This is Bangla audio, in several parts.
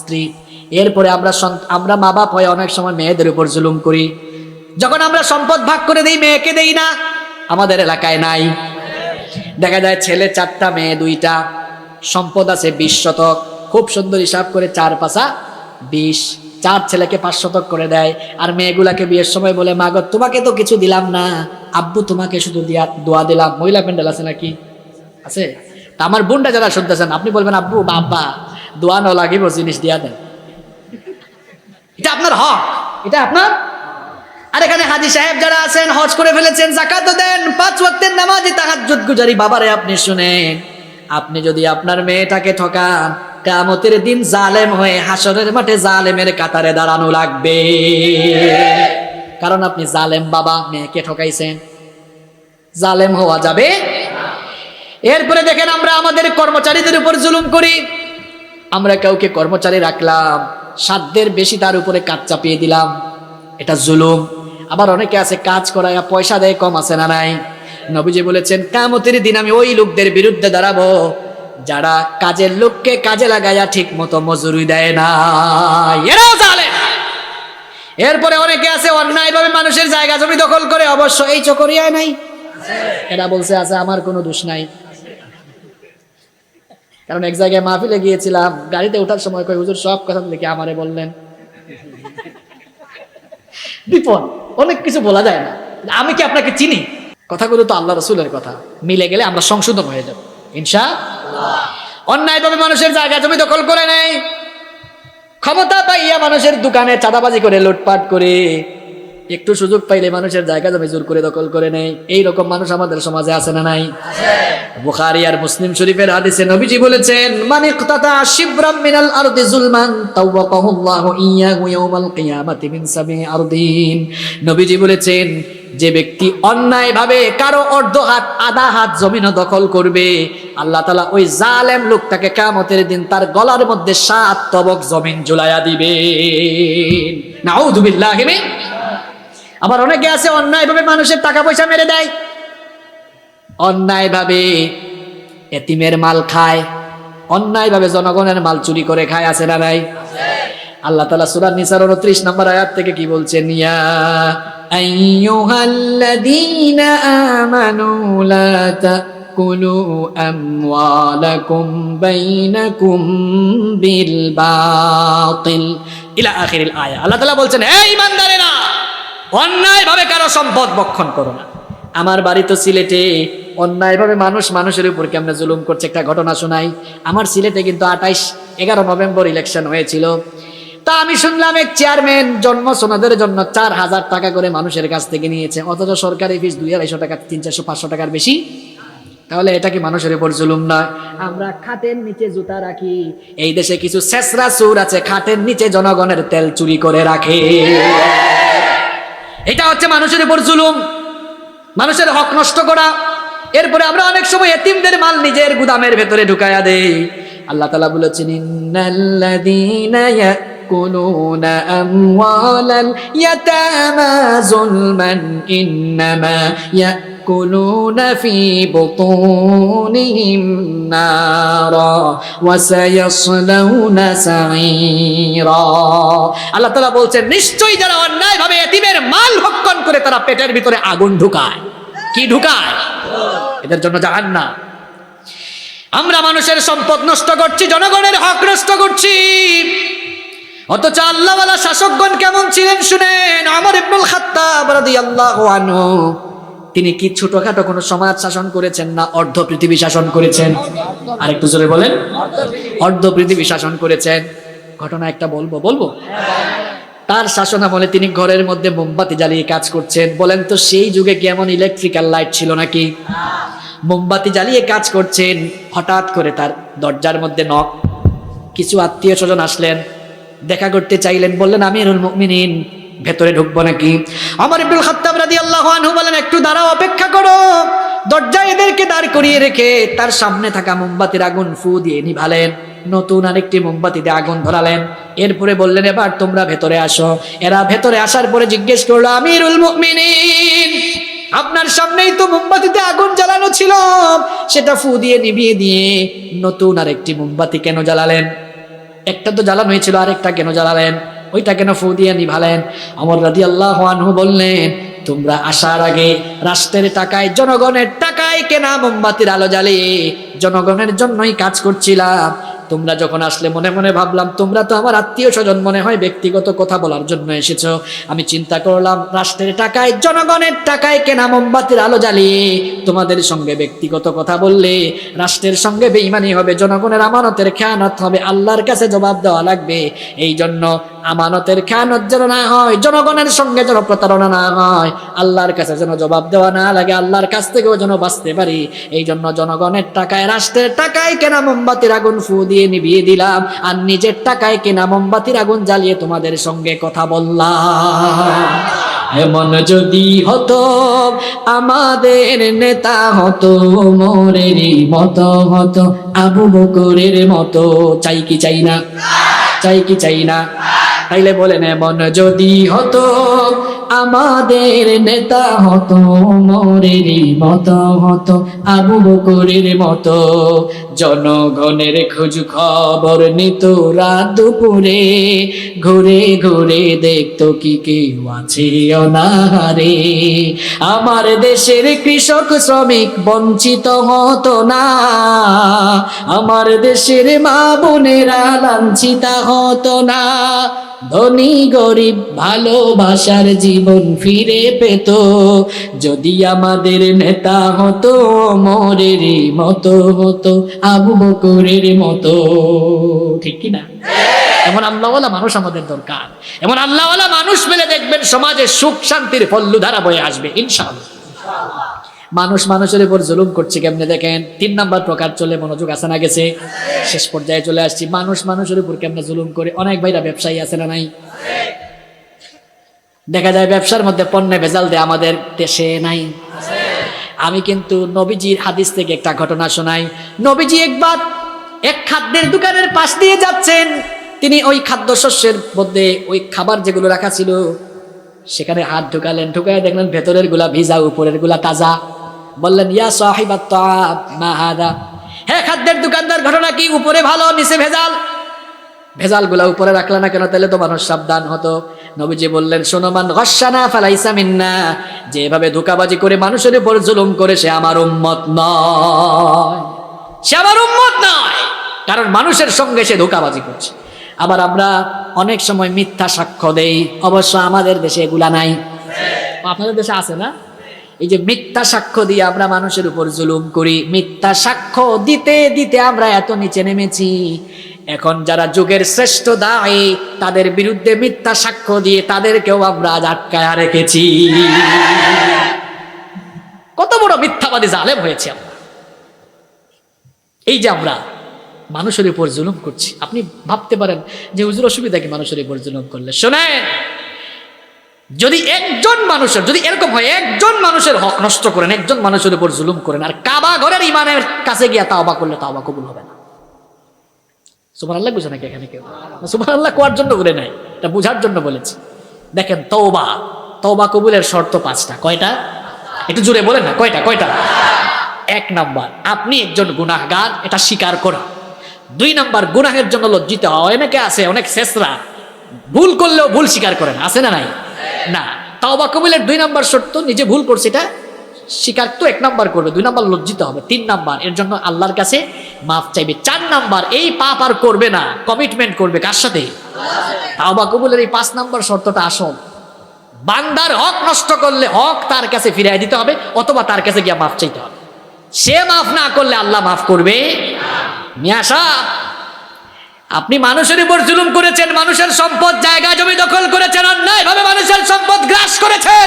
স্ত্রী। এরপরে আমরা আমরা মা বাপ হয়ে অনেক সময় মেয়েদের উপর জুলুম করি। যখন আমরা সম্পদ ভাগ করে দিই, মেয়েকে দেই না, আমাদের এলাকায় নাই। দেখা যায় ছেলে চারটা, মেয়ে দুইটা। সম্পদ আছে বিশ শতক। খুব সুন্দর হিসাব করে চার পাশা বিশ। চার ছেলেকে পাঁচ শতক করে দেয়। আর মেয়েগুলাকে বিয়ের সময় বলে, মাগ, তোমাকে তো কিছু দিলাম না। আব্বু তোমাকে শুধু দিয়া দোয়া দিলাম। মহিলা প্যান্ডেল আছে নাকি? আছে? তা আমার বোনটা যারা শুনতেছেন, আপনি বলবেন, আব্বু বা দোয়া ন লাগিব, জিনিস দিয়া দেন। এটা আপনার হক। এটা আপনার? আর এখানে হাজি সাহেব যারা আছেন, হজ করে ফেলেছেন জাকাত দেন, পাঁচ ওয়াক্তের নামাজি তাহাজ্জুদ গুজারি। বাবারে, আপনি শুনেন, আপনি যদি আপনার মেয়েটাকে ঠকান কামতের দিন জালেম হয়ে হাসরের মাঠে জালেমের কাতারে দাঁড়ানো লাগবে। কারণ আপনি জালেম বাবা, মেয়েকে ঠকাইছেন। জালেম হওয়া যাবে এরপরে দেখেন আমরা আমাদের কর্মচারীদের উপর জুলুম করি। আমরা কাউকে কর্মচারী রাখলাম, সাধ্যের বেশি তার উপরে কাজ চাপিয়ে দিলাম। এটা জুলুম। আবার অনেকে আছে, কাজ করায় পয়সা দেয়, কম আছে না নাই? নবীজি বলেছেন, কামতের দিন আমি ওই লোকদের বিরুদ্ধে দাঁড়াবো, যারা কাজের লোককে কাজে লাগাইয়া ঠিক মতো মজুরি দেয় না। এরাও এরপরে অনেকে আছে, অন্যায়ভাবে মানুষের জায়গা জমি দখল করে, অবশ্য এই চকরিয়ায় নাই। এরা বলছে আছে আমার কোনো দোষ নাই। কারণ এক জায়গায় মাহফিলে গিয়েছিলাম, গাড়িতে ওঠার সময় কই, হুজুর, সব কথা লিখে আমারে বললেন? বিপদ, অনেক কিছু বলা যায় না। আমি কি আপনাকে চিনি? কথাগুলো তো আল্লাহ রসুলের কথা। মিলে গেলে আমরা সংশোধন হয়ে যাব ইনশা অন্যায়ভাবে মানুষের জায়গা জমি দখল করে নেয় ক্ষমতা পাইয়া মানুষের দোকানে চাঁদাবাজি করে, লুটপাট করে। একটু সুযোগ পাইলে মানুষের জায়গা জমি জোর করে দখল করে নেয়। এই রকম মানুষ আমাদের সমাজে আছে না নাই? বুখারী আর মুসলিম শরীফের হাদিসে নবীজি বলেছেন মানে ইকতাতা শিবরাম মিনাল আরদি জুলমান কিয়ামাতি মিন আরদিন। নবীজি বলেছেন, যে ব্যক্তি অন্যায়ভাবে কারও অর্ধ হাত, আধা হাত জমিন দখল করবে, আল্লাহ তালা ওই জালেম লোকটাকে কামতের দিন তার গলার মধ্যে সাত তবক জমিন জুলাইয়া দিবে নাউযুবিল্লাহি মিন আবার অনেকে আছে, অন্যায়ভাবে মানুষের টাকা পয়সা মেরে দেয়। অন্যায়ভাবে এতিমের মাল খায়, অন্যায়ভাবে জনগণের মাল চুরি করে খায়, আছে না নাই? আল্লাহ তালা সুরান নিসার উনত্রিশ নম্বর আয়াত থেকে কি বলছেন? ইয়া আইয়ুহাল্লাযীনা আমানু লা তাকুলু আমওয়ালাকুম বাইনাকুম বিল বাতিল। ইলা আখিরিল আয়া। আল্লাহ তাআলা বলছেন, হে ঈমানদারেরা অন্যায়ভাবে কারও সম্পদ বক্ষণ করো না। আমার বাড়ি তো সিলেটে। অন্যায়ভাবে মানুষ মানুষের উপর কেমনে জুলুম করছে একটা ঘটনা শোনাই। আমার সিলেটে কিন্তু আঠাইশ এগারো নভেম্বর ইলেকশন হয়েছিল। তা আমি শুনলাম এক চেয়ারম্যান জন্ম সোনাদের জন্য চার হাজার টাকা করে মানুষের কাছ থেকে নিয়েছে। অথচ সরকারি ফিস দুই আড়াইশো টাকা, তিন চারশো, পাঁচশো টাকার বেশি। তাহলে এটা কি মানুষের উপর জুলুম নয়? আমরা খাটের নিচে জুতা রাখি। এই দেশে কিছু শেষরা সুর আছে, খাটের নিচে জনগণের তেল চুরি করে রাখে। হচ্ছে মানুষের উপর জুলুম, মানুষের হক নষ্ট করা। এরপরে আমরা অনেক সময় এতিমদের মাল নিজের গুদামের ভেতরে ঢুকায়া দেই। আল্লাহ তালা বলেছেন আমওয়ালাল ইয়াতামা যুলমান ইন্নামা ইয়াকুলুনা ফি বুতুনিহিম নারা ওয়া সায়াসলাউনা সাঈরা আল্লাহ তাআলা বলছেন, নিশ্চয়ই যারা অন্যায়ভাবে এতিমের মাল ভক্ষণ করে তারা পেটের ভিতরে আগুন ঢুকায়। কি ঢুকায়? এদের জন্য জাহান্নাম। আমরা মানুষের সম্পদ নষ্ট করছি, জনগণের হক নষ্ট করছি। অথচ আল্লাহওয়ালা শাসকগণ কেমন ছিলেন শুনেন? আমার ইবনুল খাত্তাব আনহু। তিনি কি ছোটখাটো কোনো সমাজ শাসন করেছেন না অর্ধ পৃথিবী শাসন করেছেন? আরেকটু জোরে বলেন। অর্ধ পৃথিবী শাসন করেছেন। ঘটনা একটা বলব বলব? তার শাসন আমলে তিনি ঘরের মধ্যে মোমবাতি জ্বালিয়ে কাজ করছেন। বলেন তো, সেই যুগে কি এমন ইলেকট্রিক্যাল লাইট ছিল নাকি? মোমবাতি জ্বালিয়ে কাজ করছেন। হঠাৎ করে তার দরজার মধ্যে নখ কিছু আত্মীয় স্বজন আসলেন। দেখা করতে চাইলেন, বললেন, আমিরুল মুমিনিন, ভেতরে ঢুকবো নাকি? আমার ইবনুল খাত্তাব রাদিয়াল্লাহু আনহু বলেন, একটু দাঁড়াও, অপেক্ষা করো। দরজায় এদেরকে দাঁড় করিয়ে রেখে তার সামনে থাকা মোমবাতির আগুন ফু দিয়ে নিভালেন। নতুন আরেকটি মোমবাতিতে আগুন ধরালেন। এরপরে বললেন, এবার তোমরা ভেতরে আসো। এরা ভেতরে আসার পরে জিজ্ঞেস করল, আমিরুল মুমিনিন, আপনার সামনেই তো মোমবাতিতে আগুন জ্বালানো ছিল। সেটা ফু দিয়ে নিভিয়ে দিয়ে নতুন আরেকটি মোমবাতি কেন জ্বালালেন? একটা তো জ্বালানো হয়েছিল, আরেকটা কেন জ্বালালেন? ওইটা কেন ফু দিয়ে নিভালেন? অমর রাজি আল্লাহ বললেন, তোমরা আসার আগে রাষ্ট্রের টাকায়, জনগণের টাকায় কেনা মোমবাতির আলো জ্বালিয়ে জনগণের জন্যই কাজ করছিলাম। তোমরা যখন আসলে মনে মনে ভাবলাম, তোমরা তো আমার আত্মীয় স্বজন মনে হয় ব্যক্তিগত কথা বলার জন্য এসেছ। আমি চিন্তা করলাম, রাষ্ট্রের টাকায়, জনগণের টাকায় কেনা মোমবাতির আলো জ্বালিয়ে তোমাদের সঙ্গে ব্যক্তিগত কথা বললে, রাষ্ট্রের সঙ্গে বেইমানি হবে, জনগণের আমানতের খেয়ানত হবে, আল্লাহর কাছে জবাব দেওয়া লাগবে। এই জন্য আমানতের খেয়ানত যেন না হয়, জনগণের সঙ্গে যেন প্রতারণা না হয়, আল্লাহর কাছে যেন জবাব দেওয়া না লাগে, আল্লাহর কাছ থেকেও যেন বাঁচতে পারি। এই জন্য জনগণের টাকায় রাষ্ট্রের টাকায় কেনা মোমবাতির আগুন ফু দিয়ে নিভিয়ে দিলাম, আর নিজের টাকায় কেনা মোমবাতির আগুন জ্বালিয়ে তোমাদের সঙ্গে কথা বললাম। এমন যদি হতো, আমাদের নেতা হতো মোরেরই মতো হতো, আবু বকরের মতো, চাই কি চাই না? চাই কি চাই না? তাইলে বলেন এমন যদি হতো আমাদের নেতা হতো মোরেরই মতো হতো, আবু বকরের মতো। জনগণের খোঁজ খবর নিত রাত দুপুরে, ঘুরে ঘুরে দেখতো কি কেউ আছে অনাহারে। আমার দেশের কৃষক, শ্রমিক বঞ্চিত হতো না। আমার দেশের মা বোনেরা লাঞ্ছিতা হতো না। ধনী গরিব ভালোবাসার জীবন ফিরে পেত। যদি আমাদের নেতা হতো, মোরের মতো হতো, আবু বকরের মতো। ঠিক কি না? এমন আল্লাহওয়ালা মানুষ আমাদের দরকার। এমন আল্লাহওয়ালা মানুষ পেলে দেখবেন সমাজে সুখ শান্তির ফল্লু ধারা বয়ে আসবে, ইনশাআল্লাহ। মানুষ মানুষের উপর জুলুম করছে কেমনে দেখেন? তিন নাম্বার প্রকার চলে মনোযোগ আসে না গেছে শেষ পর্যায়ে চলে আসছি। মানুষ মানুষের উপর কেমনে জুলুম করে? অনেক ভাইরা ব্যবসায়ী আছে না নাই? দেখা যায় ব্যবসার মধ্যে পণ্যে ভেজাল দেয় আমাদের দেশে নাই। আমি কিন্তু নবীজির হাদিস থেকে একটা ঘটনা শোনাই। নবীজি একবার এক খাদ্যের দোকানের পাশ দিয়ে যাচ্ছেন। তিনি ওই খাদ্যশস্যের মধ্যে ওই খাবার যেগুলো রাখা ছিল, সেখানে হাত ঢুকালেন। ঢুকায় দেখলেন ভেতরেরগুলা ভিজা, উপরেরগুলা তাজা। বললেন, ইয়া সাহিবাত মা হাদা? হ্যাঁ খাদ্যের দোকানদার, ঘটনা কি? উপরে ভালো, নিচে ভেজাল? ভেজালগুলা উপরে রাখলে না কেন? তাহলে তো মানুষ সাবধান হতো। নবীজি বললেন শোনোমান গসানা ফালাইসা মিন্না, যেভাবে ধোকাবাজি করে মানুষের উপর জুলুম করে, সে আমার উম্মত নয়। সে আমার উম্মত নয়, কারণ মানুষের সঙ্গে সে ধোকাবাজি করছে। আবার আমরা অনেক সময় মিথ্যা সাক্ষ্য দেই, অবশ্য আমাদের দেশে এগুলা নাই। আপনাদের দেশে আছে না? এই যে মিথ্যা সাক্ষ্য দিয়ে আমরা মানুষের উপর জুলুম করি, মিথ্যা সাক্ষ্য দিতে দিতে আমরা এত নিচে নেমেছি। এখন যারা যুগের শ্রেষ্ঠ দায়ী, তাদের বিরুদ্ধে মিথ্যা সাক্ষ্য দিয়ে তাদেরকেও আমরা আজ আটকায় রেখেছি। কত বড় মিথ্যাবাদী জালেম হয়েছে আমরা। এই যে আমরা মানুষের উপর জুলুম করছি, আপনি ভাবতে পারেন যে হুজুর অসুবিধা কি মানুষের উপর জুলুম করলে? শোনেন! যদি একজন মানুষের, যদি এরকম হয়, একজন মানুষের হক নষ্ট করেন, একজন মানুষের উপর জুলুম করেন, আর কাবা ঘরের ইমানের কাছে গিয়া তাওবা করলে তাওবা কবুল হবে না। সুমান আল্লাহ বুঝে নাকি এখানে কেউ? সুমান আল্লাহ কোয়ার জন্য করে নাই, এটা বুঝার জন্য বলেছি। দেখেন তৌবা তৌবা কবুলের শর্ত পাঁচটা। কয়টা? একটু জুড়ে বলেন না, কয়টা কয়টা? এক নাম্বার, আপনি একজন গুনাহগার, এটা স্বীকার করা। দুই নাম্বার, গুনাহের জন্য লজ্জিত হওয়া, অনেকে আছে, অনেক শেষরা ভুল করলেও ভুল স্বীকার করেন আছে না নাই? না। তাওবা কবিলের দুই নাম্বার শর্ত, নিজে ভুল করছে, এটা স্বীকার তো এক নাম্বার করবে, দুই নাম্বার লজ্জিত হবে, তিন নাম্বার। এর জন্য আল্লাহর কাছে মাফ চাইবে। চার নাম্বার, এই পাপ আর করবে না কমিটমেন্ট করবে, কার সাথে? তাওবা কবুলের এই পাঁচ নাম্বার শর্তটা আসল। বান্দার হক নষ্ট করলে হক তার কাছে ফিরিয়ে দিতে হবে, অথবা তার কাছে গিয়ে মাফ চাইতে হবে। সে মাফ না করলে আল্লাহ মাফ করবে মিয়াসা আপনি মানুষের উপর জুলুম করেছেন, মানুষের সম্পদ জায়গা জমি দখল করেছেন অন্যায় ভাবে মানুষের সম্পদ গ্রাস করেছেন।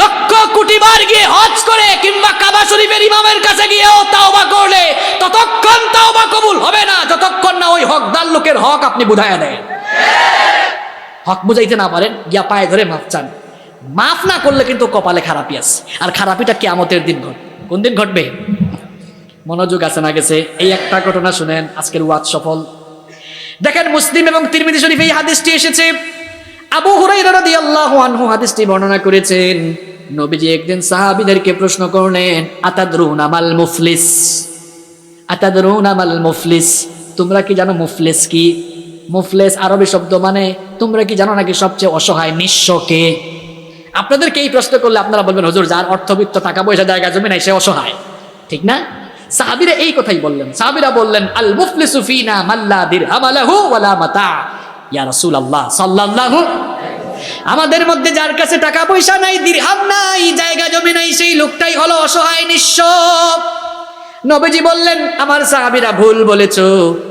লক্ষ কোটি বার গিয়ে হজ করে কিংবা কাবা শরীফের ইমামের কাছে গিয়েও তাওবা করলে ততক্ষণ তাওবা কবুল হবে না, যতক্ষণ না ওই হকদার লোকের হক আপনি বুঝাইয়া দেন হক বুঝাইতে না পারেন, গিয়া পায়ে ধরে মাফ চান। মাফ না করলে কিন্তু কপালে খারাপই আছে। আর খারাপিটা কেয়ামতের দিন ঘট, কোন দিন ঘটবে? মনোযোগ আছে না গেছে? এই একটা ঘটনা শুনেন, আজকের ওয়াজ সফল। দেখেন মুসলিম এবং তিরমিজি শরীফ এই হাদিসটি এসেছে। আবু হুরাইরা রাদিয়াল্লাহু আনহু হাদিসটি বর্ণনা করেছেন, নবীজি একদিন সাহাবীদেরকে প্রশ্ন করলেন, আতাদরুন আমাল মুফলিস? আতাদরুন আমাল মুফলিস? তোমরা কি জানো মুফলিস কি? মুফলেস আরবি শব্দ মানে তোমরা কি জানো নাকি সবচেয়ে অসহায় নিঃস্বকে আপনাদেরকে এই প্রশ্ন করলে আপনারা বলবেন, হুজুর, যার অর্থবিত্ত টাকা পয়সা, জায়গা, জমি নাই, সে অসহায়। ঠিক না? সাহাবিরা এই কথাই বললেন। সাহাবিরা বললেন, আল মুফলিসু সুফিনা মাল্লা দির লাহু ওয়ালা মাতা। ইয়া রাসূলুল্লাহ, সাল্লাল্লাহু আমাদের মধ্যে যার কাছে টাকা পয়সা নাই, দিরহাম নাই জায়গা জমি নাই, সেই লোকটাই হলো অসহায়, নিঃস্ব। নবীজি বললেন, আমার সাহাবীরা ভুল বলেছ।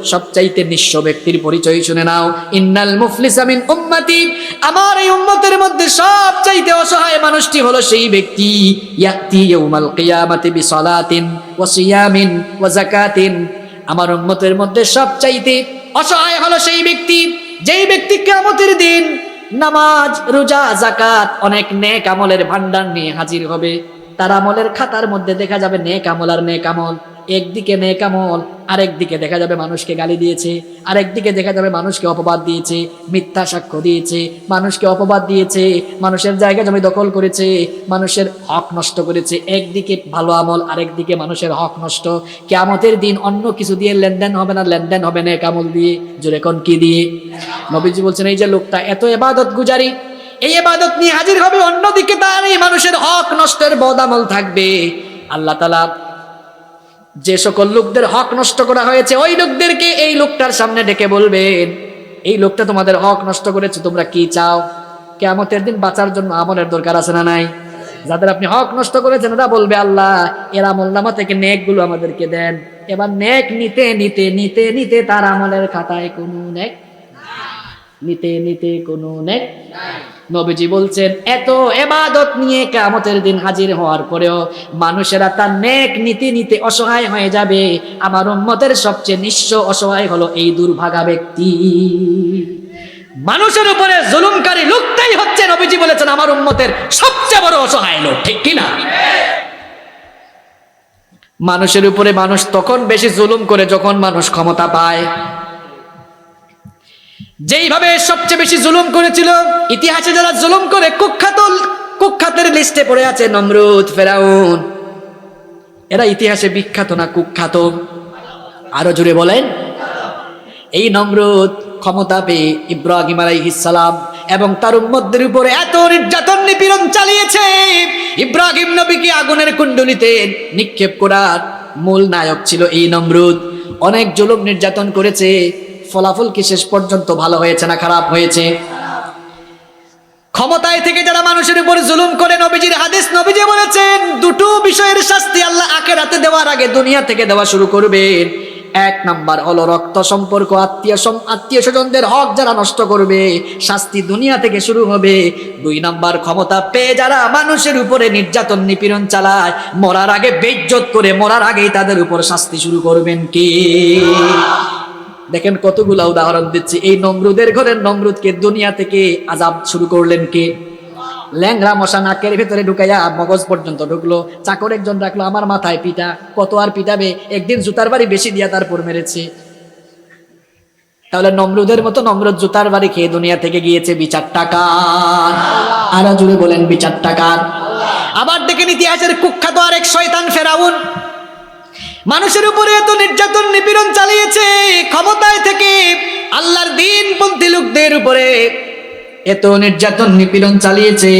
সবচাইতে নিঃস্ব ব্যক্তির পরিচয় শুনে নাও। ইন্নাল মুফলিসা মিন উম্মতি। আমার এই উম্মতের মধ্যে সবচাইতে অসহায় মানুষটি হলো সেই ব্যক্তি। ইয়াতি ইয়াউমাল কিয়ামাতি বিসালাতিন ওয়া সিয়ামিন ওয়া যাকাতিন। আমার উম্মতের মধ্যে সবচাইতে অসহায় হলো সেই ব্যক্তি। যেই ব্যক্তি কিয়ামতের দিন নামাজ, রোজা জাকাত অনেক নেক আমলের ভান্ডার নিয়ে হাজির হবে। তার আমলের খাতার মধ্যে দেখা যাবে নেক আমল আর নেক আমল। একদিকে নেক আমল, আরেকদিকে দেখা যাবে মানুষকে গালি দিয়েছে। আরেকদিকে দেখা যাবে মানুষকে অপবাদ দিয়েছে, মিথ্যা সাক্ষ্য দিয়েছে। মানুষকে অপবাদ দিয়েছে, মানুষের জায়গা জমি দখল করেছে, মানুষের হক নষ্ট করেছে। একদিকে ভালো আমল, আরেকদিকে মানুষের হক নষ্ট। কেয়ামতের দিন অন্য কিছু দিয়ে লেনদেন হবে না, লেনদেন হবে নেক আমল দিয়ে। জোরে কি দিয়ে? নবীজি বলছেন, এই যে লোকটা এত এবাদত গুজারি এই এবাদত নিয়ে হাজির হবে, অন্যদিকে তার এই মানুষের হক নষ্টের বদামল থাকবে। আল্লাহ তালা যে সকল লোকদের হক নষ্ট করা হয়েছে, ওই লোকদেরকে এই লোকটার সামনে ডেকে বলবেন, এই লোকটা তোমাদের হক নষ্ট করেছে, তোমরা কি চাও? কেমতের দিন বাঁচার জন্য আমলের দরকার আছে না নাই? যাদের আপনি হক নষ্ট করেছেন, ওরা বলবে, আল্লাহ, এর আমল নামা থেকে নেকগুলো আমাদেরকে দেন। এবার নেক নিতে নিতে নিতে নিতে তার আমলের খাতায় কোনো নেক নিতে নিতে কোনো নেক নবীজি বলছেন, এত এবাদত নিয়ে কামতের দিন হাজির হওয়ার পরেও মানুষেরা তার নেক নীতি নিতে অসহায় হয়ে যাবে। আমার উম্মতের সবচেয়ে নিঃস্ব অসহায় হলো এই দুর্ভাগা ব্যক্তি। মানুষের উপরে জুলুমকারী লোকটাই হচ্ছে নবীজি বলেছেন, আমার উম্মতের সবচেয়ে বড় অসহায় লোক। ঠিক কিনা? মানুষের উপরে মানুষ তখন বেশি জুলুম করে যখন মানুষ ক্ষমতা পায়। যেইভাবে সবচেয়ে বেশি জুলুম করেছিল, ইতিহাসে যারা জুলুম করে কুখ্যাত, কুখ্যাতের লিস্টে পড়ে আছে নমরুদ, ফেরাউন। এরা ইতিহাসে বিখ্যাত না কুখ্যাত? আরও জুড়ে বলেন। এই নমরুদ ক্ষমতা পেয়ে ইব্রাহিম আলাইহিসালাম এবং তার উম্মতদের উপরে এত নির্যাতন, নিপীড়ন চালিয়েছে। ইব্রাহিম নবীকে আগুনের কুণ্ডলিতে নিক্ষেপ করার মূল নায়ক ছিল এই নমরুদ। অনেক জুলুম নির্যাতন করেছে। ফলাফল কি শেষ পর্যন্ত ভালো হয়েছে না খারাপ হয়েছে? ক্ষমতায় থেকে যারা মানুষের উপর জুলুম করে, নবীজির হাদিস নবীজি বলেছেন, দুটো বিষয়ের শাস্তি আল্লাহ আখেরাতে দেওয়ার আগে দুনিয়া থেকে দেওয়া শুরু করবেন এক নাম্বার হলো রক্ত সম্পর্ক, আত্মীয় আত্মীয় স্বজনদের হক যারা নষ্ট করবে, শাস্তি দুনিয়া থেকে শুরু হবে। দুই নাম্বার ক্ষমতা পেয়ে যারা মানুষের উপরে নির্যাতন, নিপীড়ন চালায়, মরার আগে বেজ্জত করে, মরার আগেই তাদের উপর শাস্তি শুরু করবেন কে? দেখেন কতগুলা উদাহরণ দিচ্ছি। এই নমরুদের ঘরের নমরুদকে দুনিয়া থেকে আজাব শুরু করলেন কে? ল্যাংরা মশা নাকের ভেতরে ঢুকাইয়া মগজ পর্যন্ত ঢুকলো। চাকর একজন রাখল, আমার মাথায় পিটা কত আর পিটাবে? একদিন জুতার বাড়ি বেশি দিয়া তারপর মেরেছে। তাহলে নমরুদের মতো নমরুদ জুতার বাড়ি খেয়ে দুনিয়া থেকে গিয়েছে বিচার টাকা আরও জুড়ে বলেন বিচার টাকার আবার দেখেন ইতিহাসের কুখ্যাত আরেক শয়তান ফেরাউন। মানুষের উপরে এত নির্যাতন, নিপীড়ন চালিয়েছে, ক্ষমতায় থেকে আল্লাহর দিনপন্থী লোকদের উপরে এত নির্যাতন, নিপীড়ন চালিয়েছে,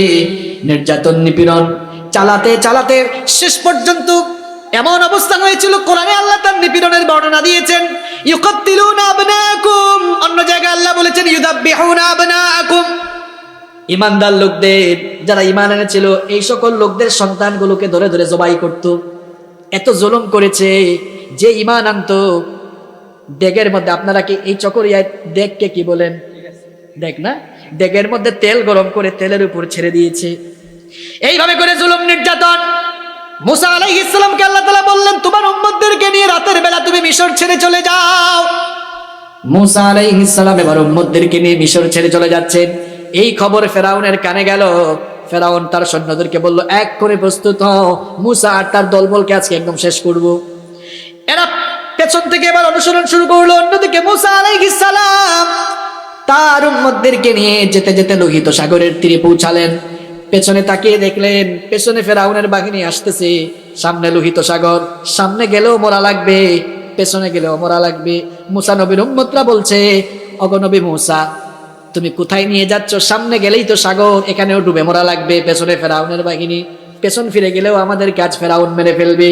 নির্যাতন, নিপীড়ন চালাতে চালাতে শেষ পর্যন্ত এমন অবস্থা হয়েছিল, কোরআনে আল্লাহ তার নিপীড়নের বর্ণনা দিয়েছেন, ইউকাত্তিলুনা আবনাকুম, অন্য জায়গায় আল্লাহ বলেছেন, ইউদাব্বিহুনা আবনাকুম। ইমানদার লোকদের, যারা ইমান এনেছিল, এই সকল লোকদের সন্তানগুলোকে ধরে ধরে জবাই করতো। এত জুলুম করেছে যে ইমান আনতো। ডেগের মধ্যে আপনারা কি এই চকরিয়ায় ডেককে কি বলেন? দেখ না? ডেগের মধ্যে তেল গরম করে তেলের উপর ছেড়ে দিয়েছে। এইভাবে করে জুলুম নির্যাতন। মুসা আলাই ইসলামকে আল্লাহ তাআলা বললেন, তোমার উম্মদদেরকে নিয়ে রাতের বেলা তুমি মিশর ছেড়ে চলে যাও। মুসা আলাই ইসলাম এবার উম্মদদেরকে নিয়ে মিশর ছেড়ে চলে যাচ্ছেন। এই খবর ফেরাউনের কানে গেল। ফেরাউন তার সৈন্যদেরকে বলল, এক করে প্রস্তুত হও। মুসা আর তার দলবলকে আজকে একদম শেষ করব। এরা পেছন থেকে এবার অনুসরণ শুরু করল। অন্যদিকে মুসা সালাম তার উম্মতদেরকে নিয়ে যেতে যেতে লোহিত সাগরের তীরে পৌঁছালেন। পেছনে তাকিয়ে দেখলেন, পেছনে ফেরাউনের বাহিনী আসতেছে। সামনে লোহিত সাগর, সামনে গেলেও মরা লাগবে, পেছনে গেলেও মরা লাগবে। মুসা নবীর উম্মতরা বলছে অগনবী মূসা তুমি কোথায় নিয়ে যাচ্ছ? সামনে গেলেই তো সাগর, এখানেও ডুবে মরা লাগবে, পেছনে ফেরাউনের বাহিনী। পেছন ফিরে গেলেও আমাদের কাজ ফেরাউন মেরে ফেলবে।